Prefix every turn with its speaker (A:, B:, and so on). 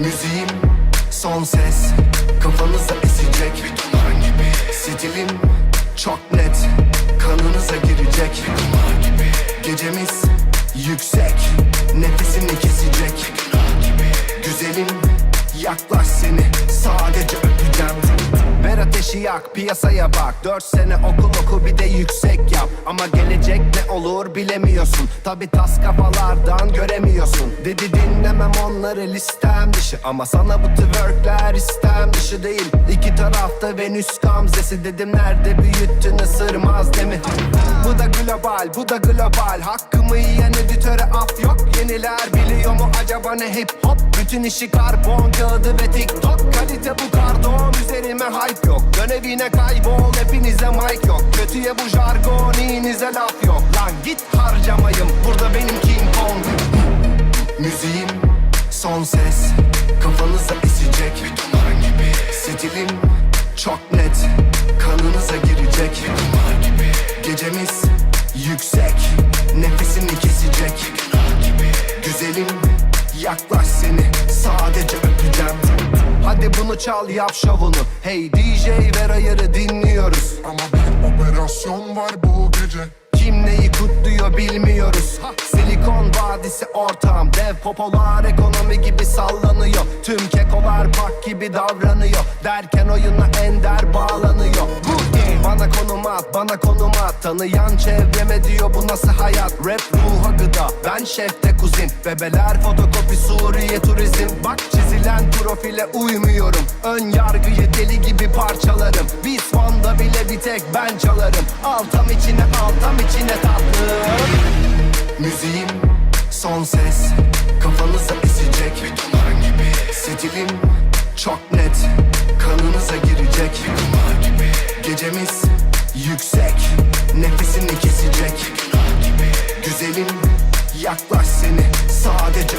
A: Müziğim son ses Kafanıza esecek. Bir duman gibi Stilim çok net Kanınıza girecek. Bir duman gibi Gecemiz yüksek Nefesini kesecek. Bir günah gibi Güzelim yaklaş seni Sadece öpeceğim. Ver ateşi yak piyasaya bak. Dört sene okul oku bir de yüksek yap. Ama gelecek ne olur bilemiyorsun. Tabi tas kafalardan göremiyorsun. Dedi dinlemem onları listem dışı. Ama sana bu twerkler istem dışı değil. İki tarafta Venüs gamzesi. Dedim nerede büyüttün ısırmaz değil mi? Bu da global bu da global. Hakkımı yiyen editöre af yok. Yeniler biliyor mu acaba ne hip hop Bütün işi karbon kağıdı ve tiktok. Kalite bu kardon üzerime hype yok. Dön evine kaybol hepinize mic yok. Kötüye bu jargon iyinize laf yok. Lan git harcamayım Kafanıza esecek Bir duman gibi Stilim çok net. Kanınıza girecek. Bir duman gibi Gecemiz yüksek. Nefesini kesecek. Bir günah gibi Güzelim yaklaş seni. Sadece öpeceğim. Hadi bunu çal yap şovunu. Hey DJ ver ayarı dinliyoruz.
B: Ama bir operasyon var bu gece
A: neyi kutluyor bilmiyoruz. Silikon vadisi ortam Dev popolar ekonomi gibi sallanıyor. Tüm kekolar bak gibi davranıyor. Derken oyuna ender bağlanıyor. Bu game. Bana konum at bana konum at. Tanıyan çevreme diyor bu nasıl hayat? Rap ruha gıda ben şefte kuzin. Bebeler fotokopi Suriye turizm. Bak çizilen profile uymuyorum. Ön yargıyı deli gibi parçalarım. Bir sonda bile bir tek ben atarım Altam içine altam içine tatlım Müziğim son ses Kafanıza esecek. Bir duman gibi Stilim çok net Kanınıza girecek. Bir duman gibi Gecemiz yüksek Nefesini kesecek. Bir gibi Güzelim yaklaş seni sadece